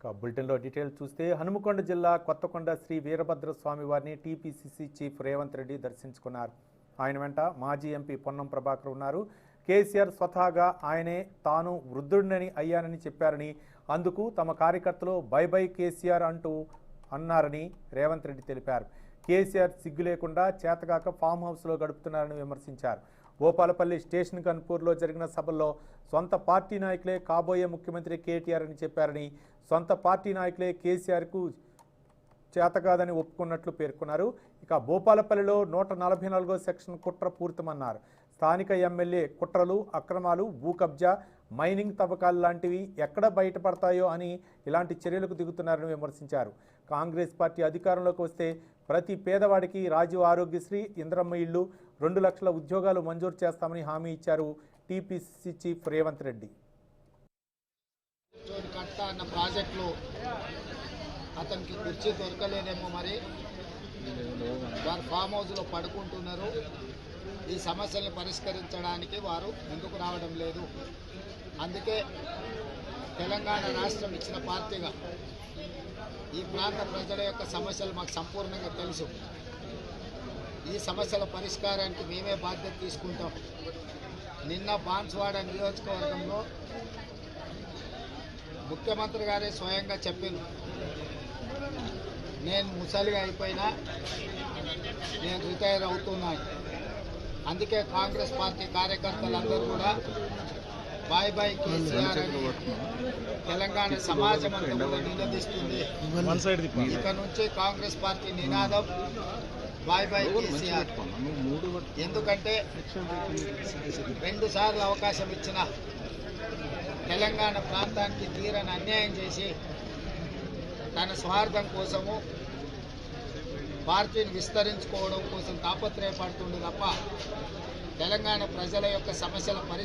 ఇక బులెటిన్లో డీటెయిల్ చూస్తే హనుమకొండ జిల్లా కొత్తకొండ శ్రీ వీరభద్ర స్వామి వారిని టీపీసీసీ చీఫ్ రేవంత్ రెడ్డి దర్శించుకున్నారు. ఆయన వెంట మాజీ ఎంపీ పొన్నం ప్రభాకర్ ఉన్నారు. కేసీఆర్ స్వతహాగా ఆయనే తాను వృద్ధుడినని అయ్యానని చెప్పారని అందుకు తమ కార్యకర్తలు బై బై కేసీఆర్ అంటూ అన్నారని రేవంత్ రెడ్డి తెలిపారు. కేసీఆర్ సిగ్గు లేకుండా చేతగాక ఫామ్ హౌస్లో గడుపుతున్నారని విమర్శించారు. భూపాలపల్లి స్టేషన్ కన్పూర్లో జరిగిన సభల్లో సొంత పార్టీ నాయకులే కాబోయే ముఖ్యమంత్రి కేటీఆర్ అని చెప్పారని సొంత పార్టీ నాయకులే కేసీఆర్కు చేతకాదని ఒప్పుకున్నట్లు పేర్కొన్నారు. ఇక భూపాలపల్లిలో నూట నలభై నాలుగో సెక్షన్ కుట్ర పూర్తమన్నారు. స్థానిక ఎమ్మెల్యే కుట్రలు అక్రమాలు భూ కబ్జా మైనింగ్ తవ్వకాలు లాంటివి ఎక్కడ బయటపడతాయో అని ఇలాంటి చర్యలకు దిగుతున్నారని విమర్శించారు. కాంగ్రెస్ పార్టీ అధికారంలోకి వస్తే ప్రతి పేదవాడికి రాజీవ్ ఆరోగ్యశ్రీ ఇంద్రమ్మ ఇళ్ళు రెండు లక్షల ఉద్యోగాలు మంజూరు చేస్తామని హామీ ఇచ్చారు టీపీసీ చీఫ్ రేవంత్ రెడ్డి. అన్న ప్రాజెక్టులో అతనికి కుర్చీ దొరకలేదేమో మరి. వారు ఫామ్ హౌస్లో పడుకుంటున్నారు. ఈ సమస్యలను పరిష్కరించడానికి వారు ముందుకు రావడం లేదు. అందుకే తెలంగాణ రాష్ట్రం ఇచ్చిన పార్టీగా ఈ ప్రాంత ప్రజల యొక్క సమస్యలు మాకు సంపూర్ణంగా తెలుసు. ఈ సమస్యల పరిష్కారానికి మేమే బాధ్యత తీసుకుంటాం. నిన్న బాన్స్వాడ నియోజకవర్గంలో ముఖ్యమంత్రి గారే స్వయంగా చెప్పింది నేను ముసలిగా అయిపోయినా నేను రిటైర్ అవుతున్నాను. అందుకే కాంగ్రెస్ పార్టీ కార్యకర్తలందరూ కూడా బాయ్ బాయ్ కేసీఆర్ అని తెలంగాణ సమాజం అంతా నిలదీస్తుంది ఇక నుంచి కాంగ్రెస్ పార్టీ నినాదం. Bye bye KCR. ఎందుకంటే రెండు సార్లు అవకాశం ఇచ్చిన తెలంగాణ ప్రాంతానికి తీరని అన్యాయం చేసి తన స్వార్థం కోసము పార్టీని విస్తరించుకోవడం కోసం తాపత్రయపడుతుంది తప్ప తెలంగాణ ప్రజల యొక్క సమస్యల పరిష్కారం